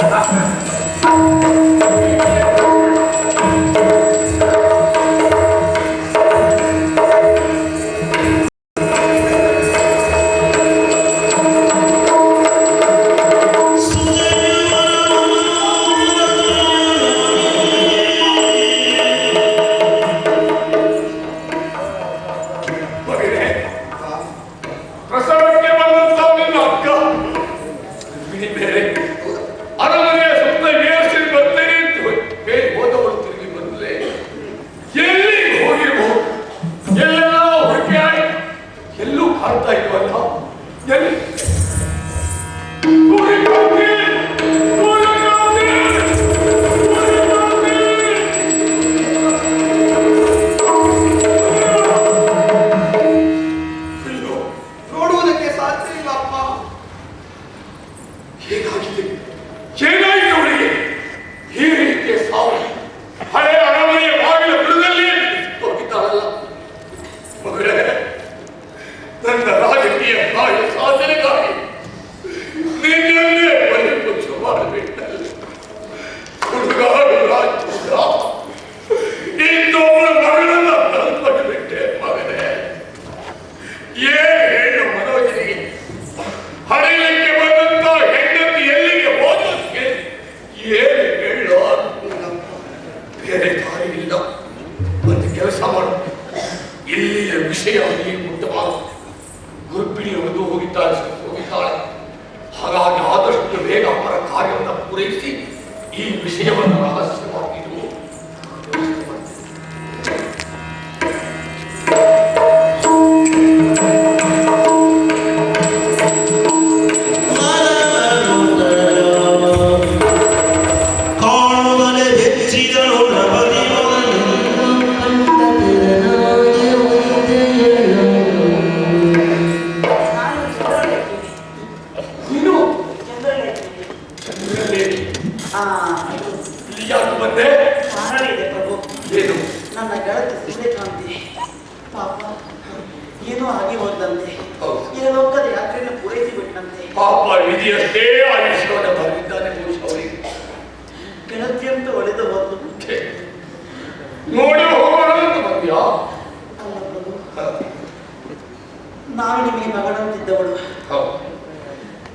Thank you. 反对国土，人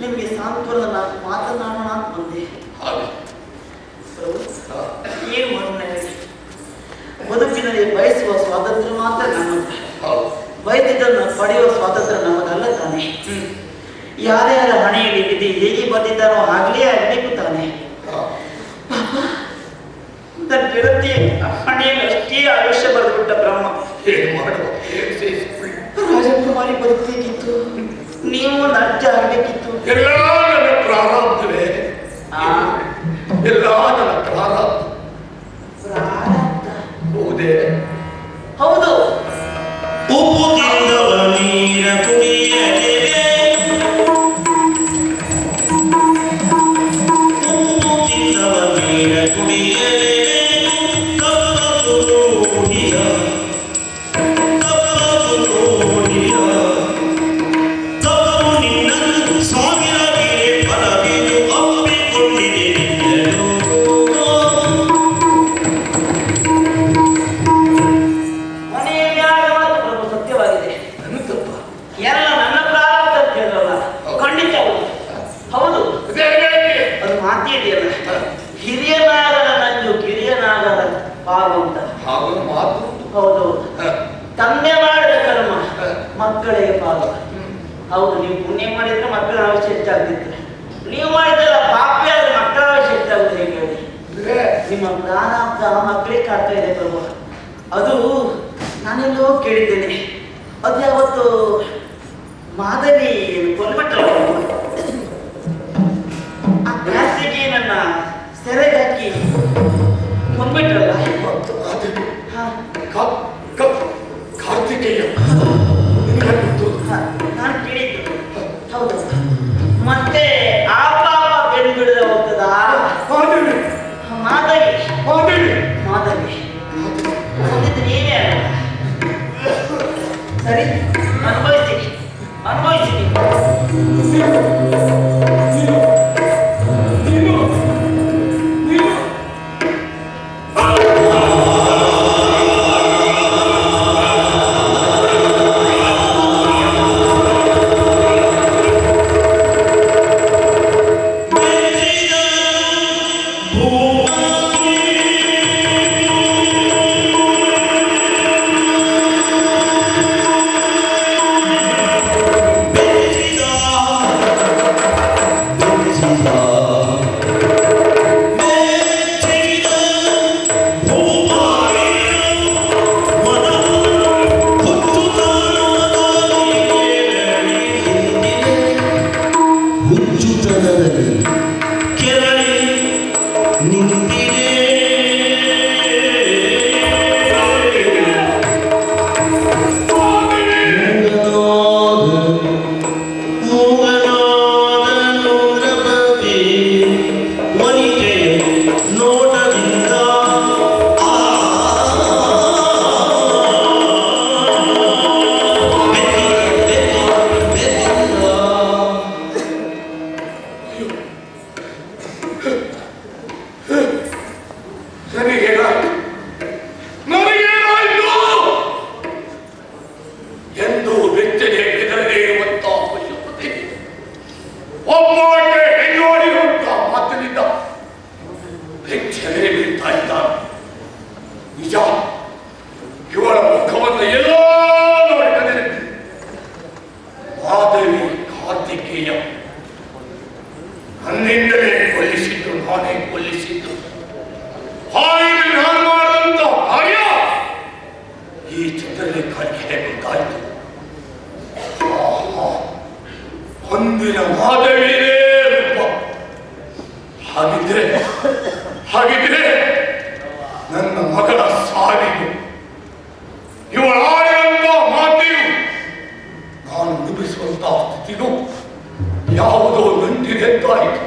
ನಿಮಗೆ ಸಾಂತ್ವನ ಮಾತನಾಡೋಣ ಅಂತ ಬಂದೆ ಬದುಕಿನಲ್ಲಿ ಬಯಸುವ ಸ್ವಾತಂತ್ರ್ಯ ಮಾತ್ರ ನಮ್ಮದು ಬಯಸಿದ್ದನ್ನು ಪಡೆಯುವ ಸ್ವಾತಂತ್ರ್ಯ ನಮ್ಮದಲ್ಲ ತಾನೆ. ಯಾರ್ಯಾರ ಹಣೆಯಲ್ಲಿ ವಿಧಿ ಹೇಗೆ ಬಂದಿದ್ದಾರೋ ಆಗ್ಲೇ ಆಗಬೇಕು ತಾನೆ. ನನ್ನ ಗೆಳತಿ ಹಣೆಯಲ್ಲಿ ಅಷ್ಟೇ ಆಯುಷ್ಯ ಬರೆದುಬಿಟ್ಟ ಬ್ರಹ್ಮ. ರಾಜಕುಮಾರಿ ಬದುಕಬೇಕಿತ್ತು. ನೀವು ನಜ್ಜ ಆಗಬೇಕಿತ್ತು. ಎಲ್ಲ ನನ್ನ ಪ್ರಾರಬ್ಧವೇ. ಎಲ್ಲ ನನ್ನ ಪ್ರಾರಬ್ಧ. ಹೌದೇ. ಹೌದು. ಉಪ್ಪು ತಿಂದವ ನೀರ ಕುಡಿ ಪಾಲು ಅಂತ. ಮಾತು. ಹೌದೌದು. ತಂದೆ ಮಾಡಿದ ಕರ್ಮ. ಮಕ್ಕಳಿಗೆ ಪಾಲು ಹ್ಮ್. ಹೌದು ನೀವು ಪುಣ್ಯ ಮಾಡಿದ್ರೆ ಮಕ್ಕಳ ಅವಶ್ಯ ಹೆಚ್ಚಾಗ್ತಿತ್ತು. ನೀವು ಮಾಡಿದ್ರೆ ಪಾಪಿ ಆದ್ರೆ ಮಕ್ಕಳ ಅವಶ್ಯ ಹೆಚ್ಚಾಗುತ್ತೆ ಹೇಗೆ ಹೇಳಿ? ನಿಮ್ಮ ಪ್ರಾಣ ಮಕ್ಕಳಿಗೆ ಕಾಡ್ತಾ ಇದೆ ಪ್ರಭು. ಅದು ನಾನೆಲ್ಲೋ ಕೇಳಿದ್ದೇನೆ. ಅದು ಯಾವತ್ತು ಮಾದರಿ ಕೊಲ್ಬಿಟ್ರಲ್ಲ ಆ ಜಾಸ್ತಿಗೆ ನನ್ನ ಸೆರೆಗಾಕಿ ಕೊಂದ್ಬಿಟ್ರಲ್ಲ കിട്ടും ಕೊಲ್ಲಿಸಿದ್ದು ನಾನೇ ಕೊಲ್ಲಿಸಿದ್ದು ಹಾಗೆ ನಾನು ಮಾಡಿದಂತ ಹಾಯ ಈ ಚಿತ್ರಲೇಖನಿಗೆ ಗೊತ್ತಾಯಿತು. ಆಹಾ, ಒಂದಿನ ಮಾಧವಿಯೇ ರೂಪ? ಹಾಗಿದ್ರೆ ಹಾಗಿದ್ರೆ ನನ್ನ ಮಗಳ ಸಾವಿಗೆ ಇವಳ ಆಡಿದಂತ ಮಾತಿಗೂ ನಾನು ನಿಭಿಸುವಂತ ಸ್ಥಿತಿಗೂ ಯಾವುದೋ ನಂಟಿದೆ ಅಂತಾಯಿತು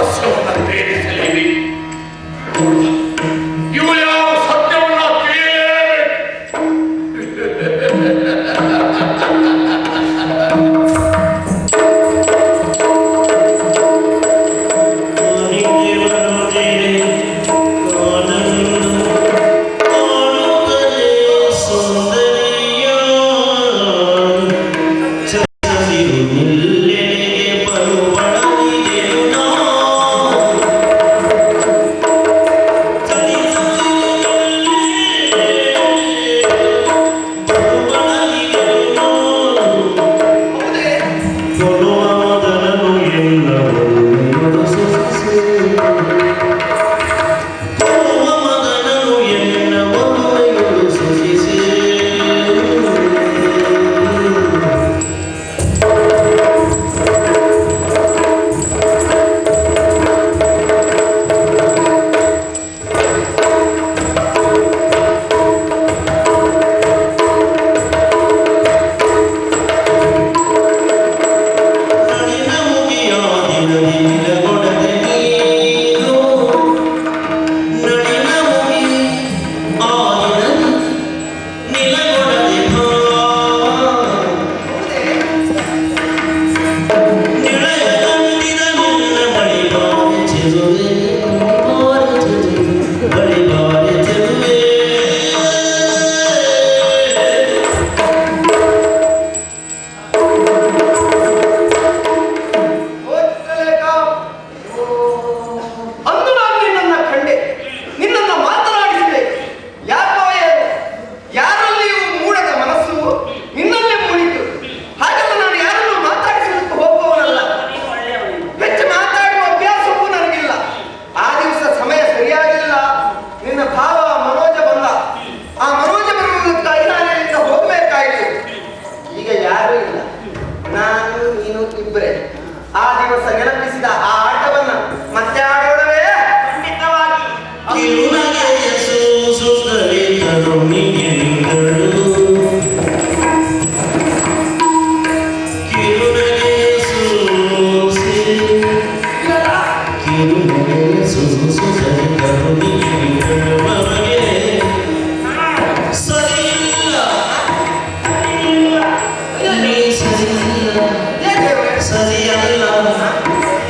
சதியல்ல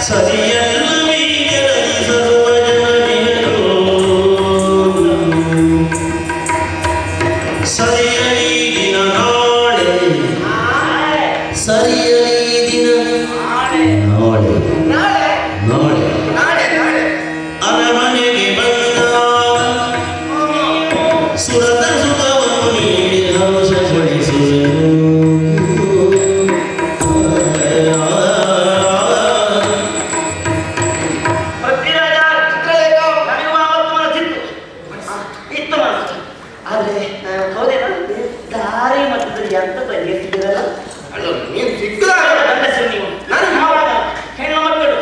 சதியல்ல ಆದ್ರೆ ಹೌದೇನೋ ದಾರಿ ಮಟ್ಟದಲ್ಲಿ ಅಂತ ಬಗೆಹರಿಸಿದಿರಲ್ಲ ಅಲ್ಲ ನೀನು ಸಿಕ್ಕಲ್ಲ ನೀವು. ನಾನು ಯಾವಾಗ? ಹೆಣ್ಣು ಮಕ್ಕಳು.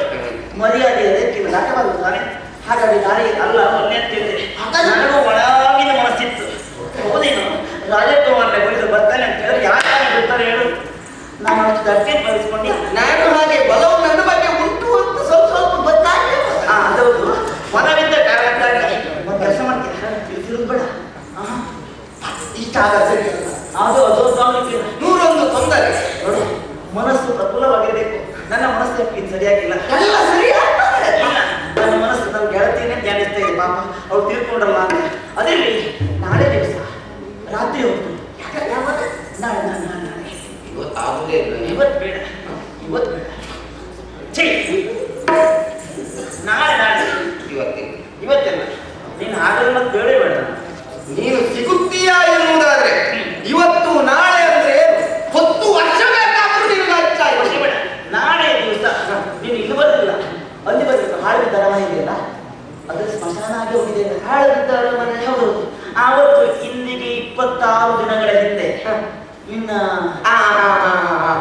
ಮರ್ಯಾದೆ ತಾನೆ? ಹಾಗಾಗಿ ದಾರಿ ಅಲ್ಲ ಮೊನ್ನೆ ಅಂತಿದ್ದೆ ನನಗೂ ಒಳಗಿನ ಮನಸ್ಸಿತ್ತು. ಹೌದೇನು? ರಾಜಕುಮಾರನ ಬಳಿದು ಬರ್ತಾನೆ ಅಂತ ಹೇಳಿದ್ರೆ ಯಾರು ಬರ್ತಾರೆ ಹೇಳು. ನಾನು ಅಷ್ಟು ದಟ್ಟೆ ಬಳಸ್ಕೊಂಡು ನಾನು ಹಾಗೆ ಬಲವು ನನ್ನ ಬಗ್ಗೆ ಉಂಟು ಅಂತ ಸ್ವಲ್ಪ ಸ್ವಲ್ಪ ಗೊತ್ತಾಗ್ತದೆ ಆ, ಅದೌದು ಮನವಿದ್ದ ಕಾರಣಕ್ಕಾಗಿ ಒಂದು ಕೆಲಸ ಮಾಡ್ತೀನಿ ತಿರುಗ್ಬೇಡ ಆ, ಇಷ್ಟ ಆಗ ಸರಿ ಅಲ್ಲ. ಅದು ಅದು ಗಮನಿಸಿ ನೂರೊಂದು ತೊಂದರೆ. ನೋಡು ಮನಸ್ಸು ಪ್ರಫುಲ್ಲವಾಗಿರಬೇಕು. ನನ್ನ ಮನಸ್ಸು ಸರಿಯಾಗಿಲ್ಲ? ಎಲ್ಲ ಸರಿ ನನ್ನ ಮನಸ್ಸು ನನ್ನ ಗೆಳತಿಯನ್ನೇ ಧ್ಯಾನಿಸ್ತಾ ಇದೆ ಪಾಪ ಅವ್ರು ತಿಳ್ಕೊಂಡ್ರಲ್ಲ ಅಂತ. ಅದಿರಲಿ ನಾಳೆ ದಿವಸ ರಾತ್ರಿ ಯಾವಾಗ? ನಾಳೆ ನಾಳೆ ನಾಳೆ ಇವತ್ತು ಆಗೋದೇ ಇಲ್ಲ. ಇವತ್ತು ಬೇಡ ಇವತ್ತು ಬೇಡ. ಛೇ! ನಾಳೆ ನಾಳೆ. ಇವತ್ತೇ. ಇವತ್ತೆಲ್ಲ ನೀನು ಆಗಲ್ಲ ಮತ್ತೆ ಬೇಡ ಬೇಡ. ನೀನು ಎನ್ನುವುದಾದ್ರೆ ಇವತ್ತು ನಾಳೆ ಅಂದ್ರೆ ಹೊತ್ತು ವರ್ಷ ನಾಳೆ ದಿವಸ ನೀನು ಇಲ್ಲಿ ಬರಲಿಲ್ಲ ಅಲ್ಲಿ ಬರಲಿಲ್ಲ ಹಾಳು ಬಿದ್ದ ಅರಮನೆ ಇದೆಯಲ್ಲ ಅದು ಸ್ಮಶಾನ ಆಗಿ ಹೋಗಿದೆ ಹಾಳು ಬಿದ್ದ ಅರಮನೆ ಹೌದು ಆವತ್ತು ಇಂದಿಗೆ ಇಪ್ಪತ್ತಾರು ದಿನಗಳ ಹಿಂದೆ ಆ, ಆ.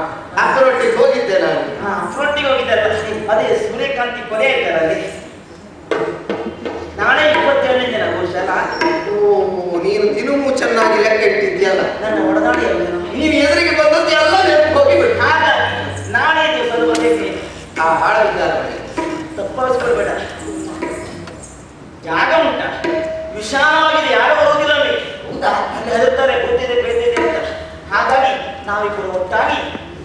ಹೋಗಿದ್ದೆ ನಾನು ಹಾ ಹೋಗಿದ್ದೆ ಅದೇ ಸೂರ್ಯಕಾಂತಿ ಕೊನೆ ಆಯ್ತಲ್ಲ ಅಲ್ಲಿ ನೀನು ಚೆನ್ನಾಗಿ ಲೆಕ್ಕ ಇಟ್ಟಿದ್ಯಲ್ಲ ನನ್ನ ಒಡನಾಡಿಯಲ್ಲಿ ನೀನು ಎದುರಿಗೆ ಬಂದದ್ದು ಎಲ್ಲ ಲೆಕ್ಕ ಹೋಗಿಬಿಟ್ಟು ನಾಳೆ ದಿವಸ ಬಂದಿದ್ದೀನಿ. ಆ ಹಾಳಾಗಿದ್ದಾರೆ ತಪ್ಪಿಸ್ಕೊಳ್ಬೇಡ ಜಾಗ ಉಂಟ. ವಿಶಾಲವಾಗಿದೆ. ಯಾರು ಬರೋದಿಲ್ಲ ಅಲ್ಲಿ. ಹೌದಾ? ಹೆದರ್ತಾರೆ ಗೊತ್ತಿದೆ ಬೇತಿದೆ ಅಂತ. ಹಾಗಾಗಿ ನಾವಿಬ್ಬರು ಒಟ್ಟಾಗಿ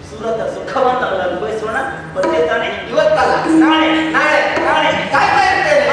ಸೂರತ ಸುಖವನ್ನು ಅನುಭವಿಸೋಣ. ಬಂದಿದ್ದಾನೆ ಇವತ್ತಲ್ಲ? ನಾಳೆ ನಾಳೆ ನಾಳೆ. ಕಾಯ್ತಾ ಇರ್ತೇನೆ.